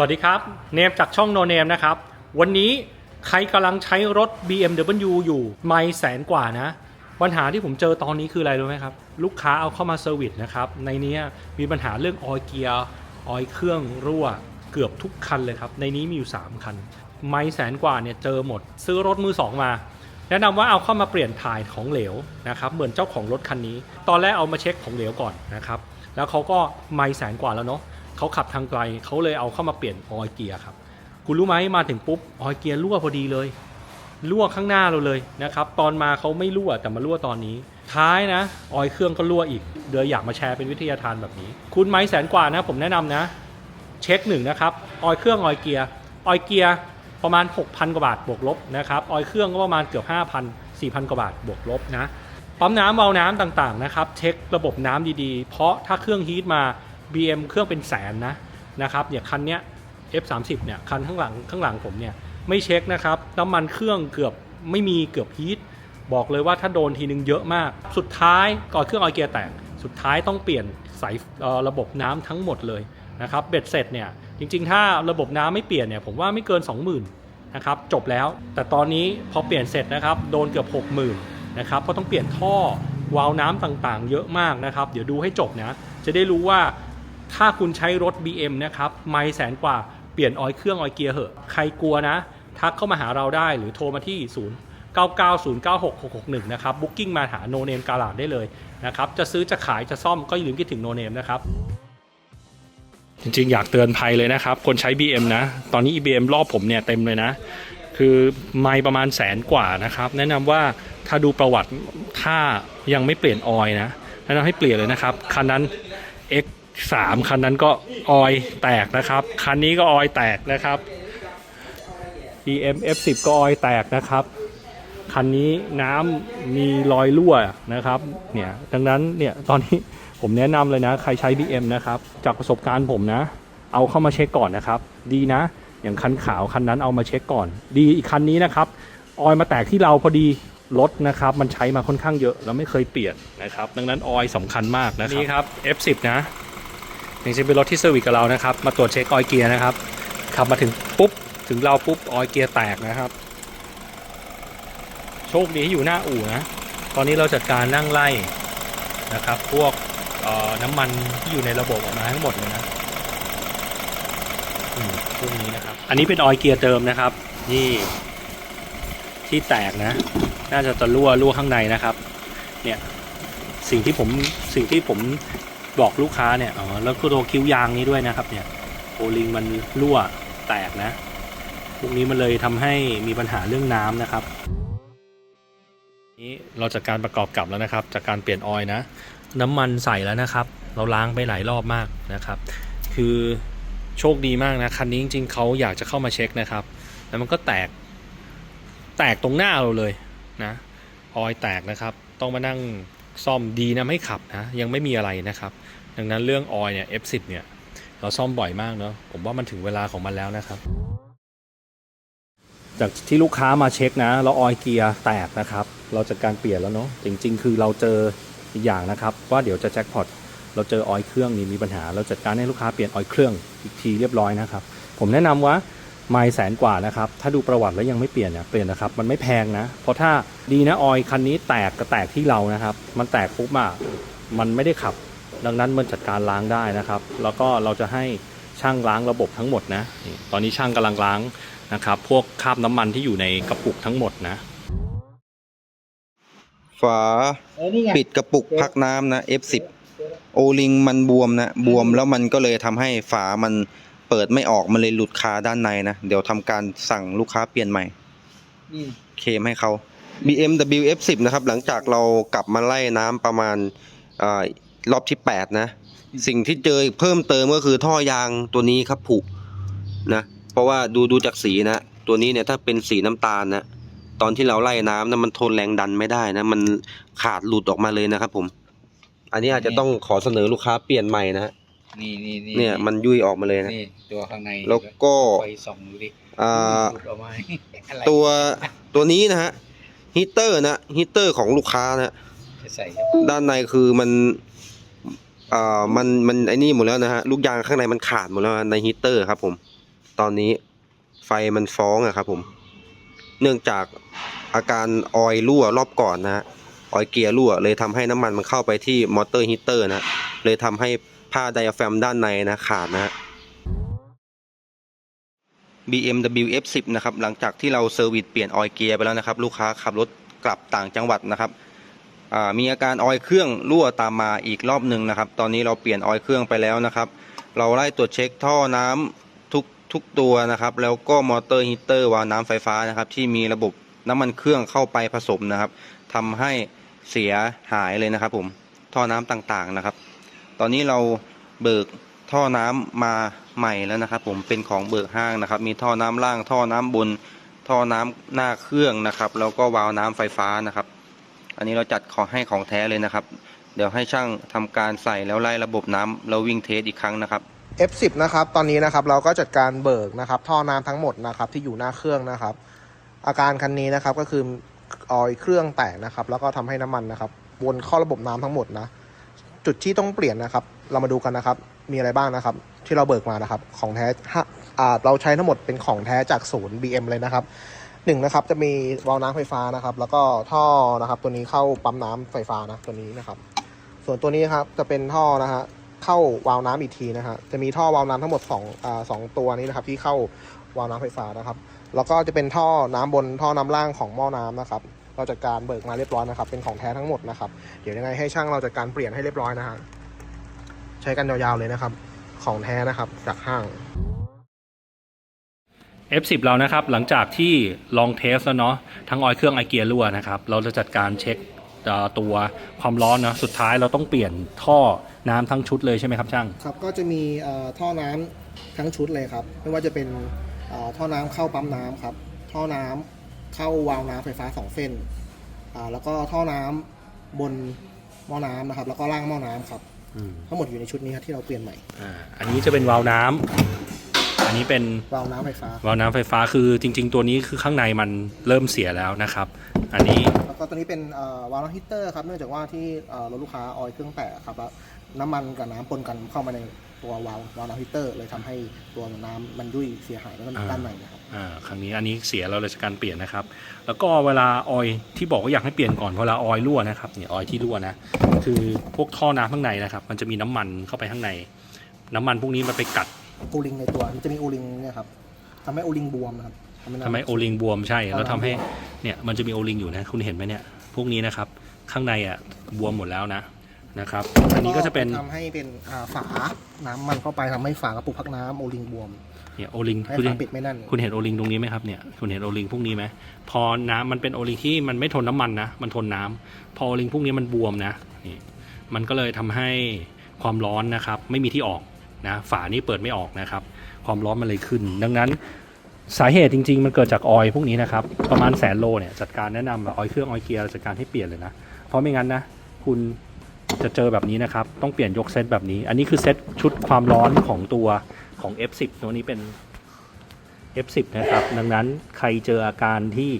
สวัสดีครับ เนมจากช่องโนเนมนะครับ วันนี้ใครกำลังใช้รถ BMW อยู่ไม่แสนกว่านะ ปัญหาที่ผมเจอตอนนี้คืออะไรรู้ไหมครับ ลูกค้าเอาเข้ามาเซอร์วิสนะครับ ในนี้มีปัญหาเรื่องออยเกียร์ออยเครื่องรั่วเกือบทุกคันเลยครับ ในนี้มีอยู่ 3 คัน ไม่แสนกว่าเนี่ยเจอหมด ซื้อรถมือสองมา แนะนำว่าเอาเข้ามาเปลี่ยนถ่ายของเหลวนะครับเหมือนเจ้าของรถคันนี้ ตอนแรกเอามาเช็คของเหลวก่อนนะครับแล้วเขาก็ไม่แสนกว่าแล้วเนาะ เขาขับทางไกลเขาเลยเอาเข้ามาเปลี่ยนออยเกียร์ครับคุณรู้ไหมมาถึงปุ๊บออยเกียร์รั่วพอดีเลย รั่วข้างหน้าเราเลยนะครับตอนมาเขาไม่รั่วแต่มารั่วตอนนี้ ท้ายนะออยเครื่องก็รั่วอีกเดี๋ยวอยากมาแชร์เป็นวิทยาทานแบบนี้ คุณไม้แสนกว่านะผมแนะนำนะ เช็คหนึ่งนะครับออยเครื่องออยเกียร์ออยเกียร์ประมาณ 6,000 กว่าบาทบวกลบนะครับออยเครื่องก็ประมาณเกือบ 5,000 4,000 กว่าบาทบวกลบนะปั๊มน้ำเบาน้ำต่างๆนะครับ เช็คระบบน้ำดีๆ เพราะถ้าเครื่องฮีทมา BM เครื่องเป็นแสนนะนะครับเนี่ยคันเนี้ย F30 เนี่ยคันข้างหลังข้างหลังผมเนี่ยไม่เช็คนะครับน้ำมันเครื่องเกือบไม่มีเกือบฮีทบอกเลยว่าถ้าโดนทีนึงเยอะมาก สุดท้ายก่อนเครื่องออยเกียร์แตกสุดท้ายต้องเปลี่ยนสายระบบน้ำทั้งหมดเลยนะครับเบ็ดเสร็จเนี่ยจริงๆ ถ้าระบบน้ำไม่เปลี่ยนเนี่ยผมว่าไม่เกิน 20,000นะครับจบแล้วแต่ตอนนี้พอเปลี่ยนเสร็จนะครับโดนเกือบ 60,000นะครับเพราะต้องเปลี่ยนท่อวาล์วน้ำต่างๆ เยอะมากนะครับ เดี๋ยวดูให้จบนะจะได้รู้ว่า ถ้าคุณใช้รถ BM นะครับไม่แสนกว่าเปลี่ยนออยเครื่องออยเกียร์เหอะ ใครกลัวนะ ทักเข้ามาหาเราได้หรือโทรมาที่ 0 9909661 นะครับบุ๊กิ้งมาหาโนเนมกาลาดได้เลยนะครับ จะซื้อจะขายจะซ่อมก็อย่าลืมคิดถึงโนเนมนะครับ จริงๆ อยากเตือนภัยเลยนะครับ คนใช้ BM นะ ตอนนี้ bm รอบผมเนี่ยเต็มเลยนะ คือไม่ประมาณแสนกว่านะครับ แนะนำว่าถ้าดูประวัติถ้ายังไม่เปลี่ยนออยนะ แนะนำให้เปลี่ยนเลยนะครับ คันนั้น x X3 คันนั้นก็ออยแตกนะครับ คันนี้ก็ออยแตกนะครับ BM F10 ก็ออยแตกนะครับ คันนี้น้ำมีรอยรั่วนะครับ เนี่ยดังนั้นเนี่ยตอนนี้ผมแนะนำเลยนะ ใครใช้ BM นะครับ จากประสบการณ์ผมนะ เอาเข้ามาเช็คก่อนนะครับ ดีนะ อย่างคันขาวคันนั้นเอามาเช็คก่อน ดีอีกคันนี้นะครับ ออยมาแตกที่เราพอดีรถนะครับมันใช้มาค่อนข้างเยอะแล้วไม่เคยเปลี่ยนนะครับ ดังนั้นออยสำคัญมากนะครับนี่ครับ F10 นะ อย่างเช่นเป็นรถที่เซอร์วิสกับเรานะครับ มาตรวจเช็คออยล์เกียร์นะครับ ขับมาถึงปุ๊บ ถึงเราปุ๊บออยล์เกียร์แตกนะครับ โชคดีที่อยู่หน้าอู่นะ ตอนนี้เราจัดการนั่งไล่นะครับ พวกน้ำมันที่อยู่ในระบบออกมาทั้งหมดเลยนะพวกนี้นะครับ อันนี้เป็นออยล์เกียร์เดิมนะครับ นี่ที่แตกนะ น่าจะตะรั่วรั่วข้างในนะครับ เนี่ยสิ่งที่ผมสิ่งที่ผม บอกลูกค้าเนี่ยอ๋อแล้วก็ตัวคิ้วยางนี้ด้วยนะครับ เนี่ยโอลิงมันรั่วแตกนะพวกนี้มันเลยทำให้มีปัญหาเรื่องน้ำนะครับ นี้เราจัดการประกอบกลับแล้วนะครับ จากการเปลี่ยนออยล์นะ น้ำมันใส่แล้วนะครับ เราล้างไปหลายรอบมากนะครับ คือโชคดีมากนะคันนี้จริงๆเขาอยากจะเข้ามาเช็คนะครับ แล้วมันก็แตก แตกตรงหน้าเราเลยนะออยแตกนะครับ ต้องมานั่ง ซ่อมดีนะไม่ขับนะยังไม่มีอะไรนะครับ ดังนั้นเรื่องออยเนี่ย F10 เนี่ยเราซ่อมบ่อยมากเนาะผมว่ามันถึงเวลาของมันแล้วนะครับ จากที่ลูกค้ามาเช็คนะแล้วออยเกียร์แตกนะครับ เราจัดการเปลี่ยนแล้วเนาะจริง ๆ คือเราเจออีกอย่างนะครับ ว่าเดี๋ยวจะแจ็คพอตเราเจอออยเครื่องนี่มีปัญหา เราจัดการให้ลูกค้าเปลี่ยนออยเครื่องอีกทีเรียบร้อยนะครับ ผมแนะนำว่า ไม่แสนกว่านะครับ ถ้าดูประวัติแล้วยังไม่เปลี่ยนเนี่ยเปลี่ยนนะครับ มันไม่แพงนะ เพราะถ้าดีนะออยล์คันนี้แตกก็แตกที่เรานะครับ มันแตกปุ๊บอะมันไม่ได้ขับ ดังนั้นมันจัดการล้างได้นะครับ แล้วก็เราจะให้ช่างล้างระบบทั้งหมดนะนี่ตอนนี้ช่างกำลังล้างนะครับ พวกคราบน้ำมันที่อยู่ในกระปุกทั้งหมดนะ ฝาปิดกระปุกพักน้ำนะ F10 โอลิงมันบวมนะ บวมแล้วมันก็เลยทำให้ฝามัน เปิดไม่ออกมันเลยหลุดคาด้านในนะ เดี๋ยวทำการสั่งลูกค้าเปลี่ยนใหม่เคลมให้เขา BMW F10 นะครับ หลังจากเรากลับมาไล่น้ำประมาณอารอบที่ 8 นะ สิ่งที่เจอเพิ่มเติมก็คือท่อยางตัวนี้ครับผุนะ เพราะว่าดูดูจากสีนะ ตัวนี้เนี่ยถ้าเป็นสีน้ำตาลนะตอนที่เราไล่น้ำนะมันทนแรงดันไม่ได้นะ มันขาดหลุดออกมาเลยนะครับผม อันนี้อาจจะต้องขอเสนอลูกค้าเปลี่ยนใหม่นะฮะ นี่นี่นี่เนี่ยมันยุ่ยออกมาเลยนะ นี่ตัวข้างในแล้วก็ไฟส่องดูดิอ่าหลุดออกมาอะไรตัวตัวนี้นะฮะฮีเตอร์นะฮีเตอร์ของลูกค้านะจะใส่ด้านในคือมันอ่ามันมันไอ้นี่หมดแล้วนะฮะลูกยางข้างในมันขาดหมดแล้วนะในฮีเตอร์ครับผม ตอนนี้ไฟมันฟ้องอะครับผม เนื่องจากอาการออยล์รั่วรอบก่อนนะฮะออยล์เกียร์รั่วเลยทำให้น้ำมันมันเข้าไปที่มอเตอร์ฮีเตอร์นะเลยทำให้ ผ้าไดอะแฟมด้านในนะขาดนะ BMW F10 นะครับหลังจากที่เราเซอร์วิสเปลี่ยนออยล์เกียร์ไปแล้วนะครับ ลูกค้าขับรถกลับต่างจังหวัดนะครับมีอาการออยล์เครื่องรั่วตามมาอีกรอบหนึ่งนะครับ ตอนนี้เราเปลี่ยนออยล์เครื่องไปแล้วนะครับ เราไล่ตรวจเช็คท่อน้ำทุกทุกตัวนะครับ แล้วก็มอเตอร์ฮีเตอร์วาล์วน้ำไฟฟ้านะครับ ที่มีระบบน้ำมันเครื่องเข้าไปผสมนะครับทำให้เสียหายเลยนะครับผมท่อน้ำต่างๆนะครับ ตอนนี้เราเบิกท่อน้ำมาใหม่แล้วนะครับ ผมเป็นของเบิกห้างนะครับ มีท่อน้ำล่างท่อน้ำบน ท่อน้ำหน้าเครื่องนะครับแล้วก็วาล์วน้ำไฟฟ้านะครับ อันนี้เราจัดขอให้ของแท้เลยนะครับ เดี๋ยวให้ช่างทำการใส่แล้วไล่ระบบน้ำแล้ววิ่งเทสอีกครั้งนะครับ F10 นะครับตอนนี้นะครับเราก็จัดการเบิกนะครับ ท่อน้ำทั้งหมดนะครับที่อยู่หน้าเครื่องนะครับ อาการคันนี้นะครับก็คือออยเครื่องแตกนะครับ แล้วก็ทำให้น้ำมันนะครับวนเข้าระบบน้ำทั้งหมดนะ จุดที่ต้องเปลี่ยนนะครับ เรามาดูกันนะครับ มีอะไรบ้างนะครับ ที่เราเบิกมานะครับ ของแท้ห้าอ่าเราใช้ทั้งหมดเป็นของแท้จากศูนย์ BM เลยนะครับหนึ่งนะครับจะมีวาล์วน้ำไฟฟ้านะครับ แล้วก็ท่อนะครับ ตัวนี้เข้าปั๊มน้ำไฟฟ้านะตัวนี้นะครับ ส่วนตัวนี้ครับจะเป็นท่อนะฮะเข้าวาล์วน้ำอีกทีนะฮะจะมีท่อวาล์วน้ำทั้งหมด2อ่าสองตัวนี้นะครับ ที่เข้าวาล์วน้ำไฟฟ้านะครับ แล้วก็จะเป็นท่อน้ำบนท่อน้ำล่างของหม้อน้ำนะครับ เราจัดการเบิกมาเรียบร้อยนะครับเป็นของแท้ทั้งหมดนะครับเดี๋ยวยังไงให้ช่างเราจัดการเปลี่ยนให้เรียบร้อยนะฮะใช้กันยาวๆเลยนะครับ ของแท้นะครับจากห้าง F10 เรานะครับหลังจากที่ลองเทสแล้วเนาะทั้งออยล์เครื่องไอเกียร์รั่วนะครับเราจะจัดการเช็คเอ่อตัวความร้อนเนาะสุดท้ายเราต้องเปลี่ยนท่อน้ำทั้งชุดเลยใช่ไหมครับช่างครับก็จะมีเอ่อท่อน้ำทั้งชุดเลยครับไม่ว่าจะเป็นเอ่อท่อน้ำเข้าปั๊มน้ำครับท่อน้ำ เข้าวาล์วน้ำไฟฟ้าสองเส้นอ่าแล้วก็ท่อน้ำบนหม้อน้ำนะครับ แล้วก็ล่างหม้อน้ำครับทั้งหมดอยู่ในชุดนี้ครับที่เราเปลี่ยนใหม่อ่าอันนี้จะเป็นวาล์วน้ำอันนี้เป็นวาล์วน้ำไฟฟ้า วาล์วน้ำไฟฟ้าคือจริง ๆ ตัวนี้คือข้างในมันเริ่มเสียแล้วนะครับ อันนี้ แล้วก็ตัวนี้เป็นเอ่อวาล์วฮีเตอร์ครับเนื่องจากว่าที่เอ่อรถลูกค้าออยล์เครื่องแตกครับแล้วน้ำมันกับน้ำปนกันเข้ามาใน ตัววาล์ววาล์วฮีเตอร์เลยทำให้ตัวน้ำมันยุ่ยเสียหายแล้วก็อ่าด้านในนะครับอ่าครั้งนี้อันนี้เสียเราเลยจะการเปลี่ยนนะครับ แล้วก็เวลาออยล์ที่บอกว่าอยากให้เปลี่ยนก่อนเวลาออยล์รั่วนะครับเนี่ยออยล์ที่รั่วนะคือพวกท่อน้ำข้างในนะครับ มันจะมีน้ำมันเข้าไปข้างใน น้ำมันพวกนี้มันไปกัดโอลิงในตัวมันจะมีโอลิงเนี่ยครับทำให้โอลิงบวมนะครับทำให้น้ำทำให้โอลิงบวมใช่แล้วทำให้บวมเนี่ยมันจะมีโอลิงอยู่นะคุณเห็นไหมเนี่ยพวกนี้นะครับข้างในอะบวมหมดแล้วนะ นะครับ อันนี้ก็จะเป็นทำให้เป็นอ่าฝาน้ำมันเข้าไปทำให้ฝากระปุกพักน้ำโอลิงบวม เนี่ยโอลิงให้คุณฝาเห็นปิดไม่แน่น คุณเห็นโอลิงตรงนี้ไหมครับเนี่ยคุณเห็นโอลิงพวกนี้ไหมพอน้ำมันเป็นโอลิงที่มันไม่ทนน้ำมันนะมันทนน้ำพอโอลิงพวกนี้มันบวมนะนี่มันก็เลยทำให้ความร้อนนะครับไม่มีที่ออกนะฝานี้เปิดไม่ออกนะครับ ความร้อนมันเลยขึ้น ดังนั้นสาเหตุจริง ๆ มันเกิดจากออยล์พวกนี้นะครับประมาณแสนโลเนี่ยจัดการแนะนำแบบออยล์เครื่องออยล์เกียร์จัดการให้เปลี่ยนเลยนะ เพราะไม่งั้นนะ คุณ จะเจอแบบนี้นะครับ ต้องเปลี่ยนยกเซตแบบนี้ อันนี้คือเซตชุดความร้อนของตัวของ F10 ตัวนี้เป็น F10 นะครับ ดังนั้นใครเจออาการที่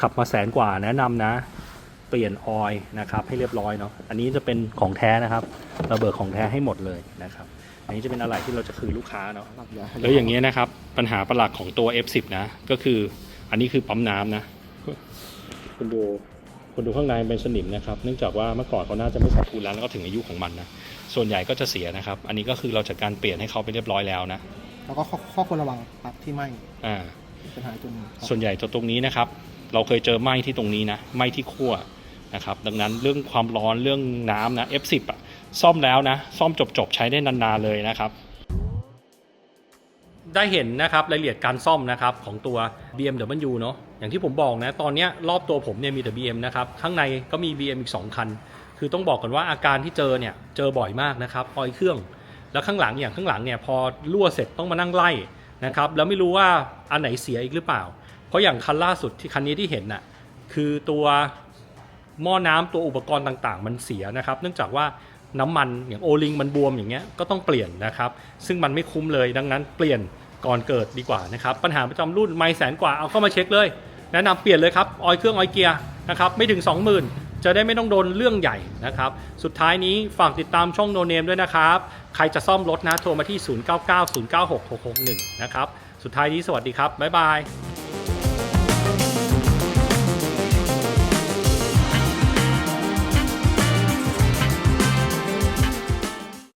ขับมาแสนกว่าแนะนำนะ เปลี่ยนออยล์นะครับ ให้เรียบร้อยเนาะ อันนี้จะเป็นของแท้นะครับเราเบิกของแท้ให้หมดเลยนะครับ อันนี้จะเป็นอะไรที่เราจะคืนลูกค้าเนาะ แล้วอย่างนี้ยนะครับ ปัญหาประหลักของตัว F10 นะ ก็คือ อันนี้คือปั๊มน้ำนะคุณดู คุณดูข้างในเป็นสนิมนะครับ เนื่องจากว่าเมื่อก่อนเขาน่าจะไม่ใส่ทูลแล้วแล้วก็ถึงอายุของมันนะ ส่วนใหญ่ก็จะเสียนะครับ อันนี้ก็คือเราจัดการเปลี่ยนให้เขาไปเรียบร้อยแล้วนะ แล้วก็ข้อข้อควรระวังปลั๊กที่ไหม้อ่าปัญหาตัวนี้ครับส่วนใหญ่ตัวตรงนี้นะครับ เราเคยเจอไหม้ที่ตรงนี้นะ ไหม้ที่ขั้วนะครับ ดังนั้นเรื่องความร้อนเรื่องน้ำนะ F10 อะซ่อมแล้วนะ ซ่อมจบๆใช้ได้นานๆเลยนะครับ ได้เห็นนะครับรายละเอียดการซ่อมนะครับของตัว BMW เนาะ อย่างที่ผมบอกนะ ตอนนี้รอบตัวผมเนี่ยมีแต่ BM นะครับ ข้างในก็มี BM อีก 2 คัน คือต้องบอกกันว่าอาการที่เจอเนี่ย เจอบ่อยมากนะครับออยเครื่อง แล้วข้างหลังอย่างข้างหลังเนี่ยพอรั่วเสร็จต้องมานั่งไล่นะครับ แล้วไม่รู้ว่าอันไหนเสียอีกหรือเปล่า เพราะอย่างคันล่าสุดที่คันนี้ที่เห็นน่ะ คือตัวหม้อน้ำตัวอุปกรณ์ต่างๆ มันเสียนะครับ เนื่องจากว่าน้ำมันอย่างโอลิงมันบวมอย่างเงี้ย ก็ต้องเปลี่ยนนะครับ ซึ่งมันไม่คุ้มเลย ดังนั้นเปลี่ยน ก่อนเกิดดีกว่านะครับ ปัญหาประจำรุ่นไม่แสนกว่าเอาเข้ามาเช็คเลย แนะนำเปลี่ยนเลยครับ ออยเครื่องออยเกียร์นะครับไม่ถึง 20,000 จะได้ไม่ต้องโดนเรื่องใหญ่นะครับ สุดท้ายนี้ฝากติดตามช่องโนเนมด้วยนะครับ ใครจะซ่อมรถนะโทรมาที่ 0990966661 นะครับ สุดท้ายนี้สวัสดีครับ บ๊ายบาย